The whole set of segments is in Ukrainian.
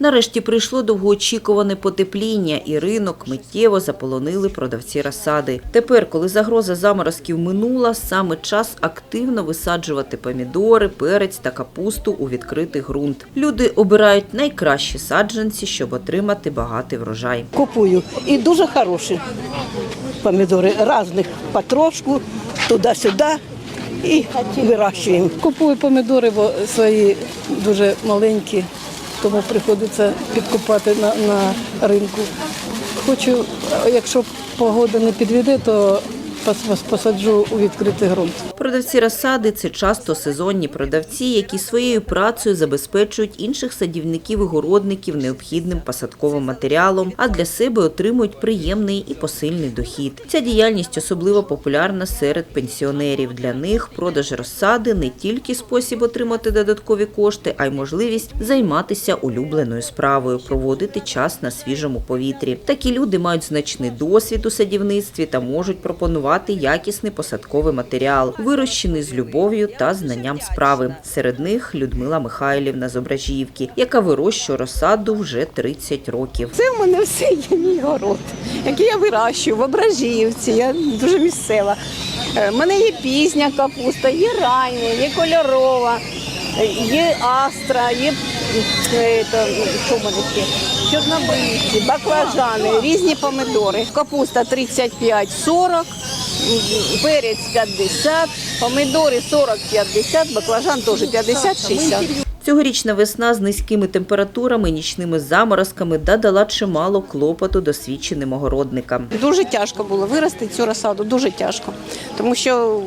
Нарешті прийшло довгоочікуване потепління, і ринок миттєво заполонили продавці розсади. Тепер, коли загроза заморозків минула, саме час активно висаджувати помідори, перець та капусту у відкритий ґрунт. Люди обирають найкращі саджанці, щоб отримати багатий врожай. Купую. І дуже хороші помідори, різних потрошку, туди-сюди і вирощуємо. Купую помідори, бо свої дуже маленькі, тому приходиться підкупати на, на ринку. Хочу, якщо погода не підведе, то посаджу у відкритий ґрунт. Продавці розсади це часто сезонні продавці, які своєю працею забезпечують інших садівників і городників необхідним посадковим матеріалом, а для себе отримують приємний і посильний дохід. Ця діяльність особливо популярна серед пенсіонерів. Для них продаж розсади не тільки спосіб отримати додаткові кошти, а й можливість займатися улюбленою справою, проводити час на свіжому повітрі. Такі люди мають значний досвід у садівництві та можуть пропонувати якісний посадковий матеріал, вирощений з любов'ю та знанням справи. Серед них Людмила Михайлівна з Ображівки, яка вирощує розсаду вже 30 років. Це в мене все є мій город, який я вирощую в Ображівці. Я дуже місцева. Е, В мене є пізня капуста, є рання, є кольорова, е, є астра, є е, мене ще? Чорнобривці, баклажани, різні помидори. Капуста 35-40, м, перець 50, помидори 40-50, баклажан теж 50-60. Цьогорічна весна з низькими температурами, нічними заморозками додала чимало клопоту досвідченим огородникам. Дуже тяжко було вирости цю розсаду, дуже тяжко. Тому що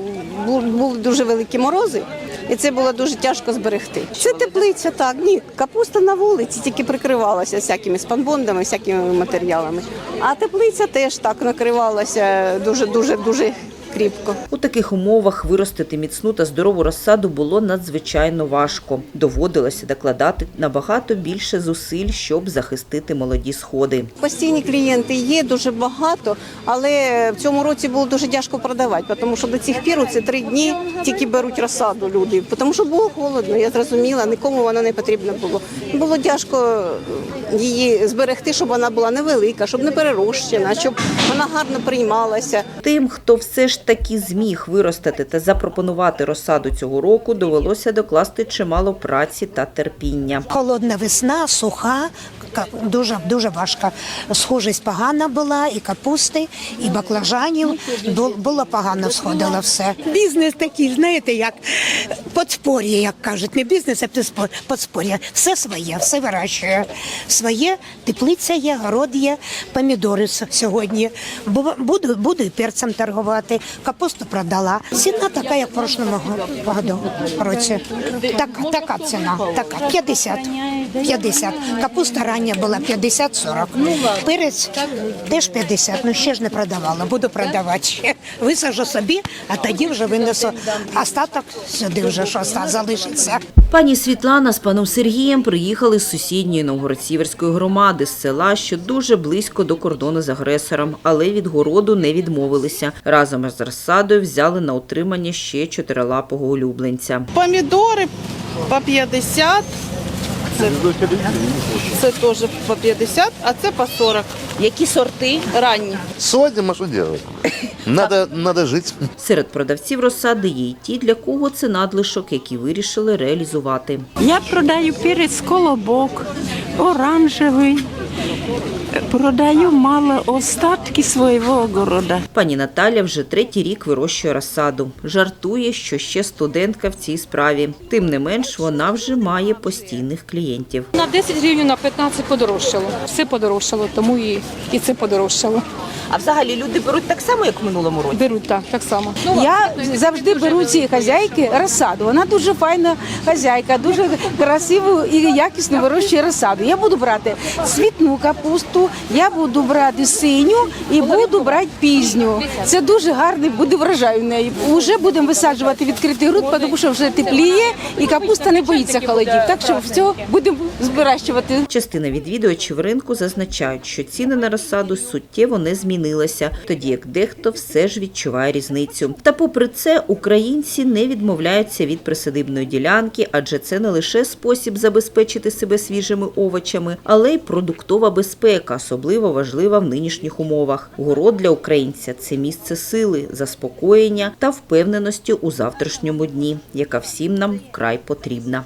були дуже великі морози, і це було дуже тяжко зберегти. Це теплиця, так. Ні, капуста на вулиці тільки прикривалася всякими спанбондами, всякими матеріалами. А теплиця теж так накривалася дуже, дуже, дуже кріпко. У таких умовах виростити міцну та здорову розсаду було надзвичайно важко. Доводилося докладати набагато більше зусиль, щоб захистити молоді сходи. Постійні клієнти є дуже багато, але в цьому році було дуже тяжко продавати, тому що до цих пір це три дні тільки беруть розсаду люди, тому що було холодно, я зрозуміла, нікому вона не потрібна було. Було тяжко її зберегти, щоб вона була невелика, щоб не перерощена, щоб вона гарно приймалася. Тим, хто все ж таки зміг виростити та запропонувати розсаду цього року, довелося докласти чимало праці та терпіння. Холодна весна, суха, дуже дуже важка. Схожість погана була, і капусти, і баклажанів. Було погано сходило все. Бізнес такий, знаєте, як подспор'я, як кажуть. Не бізнес, а подспор- подспор'я. Все своє, все вирощує. Своє, теплиця є, город є, помідори сьогодні. Буду, буду і перцем торгувати. Капусту продала. Ціна така, як в прошлому році. Так, така ціна, така 50. 50. Капуста рання була 50-40. Перець теж 50, ну ще ж не продавала, буду продавати. ще. Висажу собі, а тоді вже винесу остаток сюди вже що оста- залишиться. Пані Світлана з паном Сергієм приїхали з сусідньої Новгород-Сіверської громади, з села, що дуже близько до кордону з агресором, але від городу не відмовилися. Разом з розсадою взяли на утримання ще чотирилапого улюбленця. Помідори по 50. Це, це теж по 50, а це по 40. Які сорти? Ранні. Сьогодні а що робити? Надо, надо жить. Серед продавців розсади є й ті, для кого це надлишок, які вирішили реалізувати. Я продаю перець колобок, оранжевий. Продаю мало остатки свого города. Пані Наталя вже третій рік вирощує розсаду. Жартує, що ще студентка в цій справі. Тим не менш, вона вже має постійних клієнтів. На 10 гривень на 15 подорожчало. Все подорожчало, тому і, і це подорожчало. А взагалі люди беруть так само, як в минулому році. Беруть так, так само. Я завжди беру цієї хазяйки розсаду. Вона дуже файна хазяйка, дуже красиву і якісно вирощує розсаду. Я буду брати цвітну капусту, сорту. Я буду брати синю і буду брати пізню. Це дуже гарний буде врожай у неї. Уже будемо висаджувати відкритий ґрунт, тому що вже тепліє і капуста не боїться холодів. Так що все будемо збиращувати. Частина відвідувачів ринку зазначають, що ціни на розсаду суттєво не змінилися, тоді як дехто все ж відчуває різницю. Та попри це, українці не відмовляються від присадибної ділянки, адже це не лише спосіб забезпечити себе свіжими овочами, але й продуктова безпека, особливо важлива в нинішніх умовах. Город для українця це місце сили, заспокоєння та впевненості у завтрашньому дні, яка всім нам край потрібна.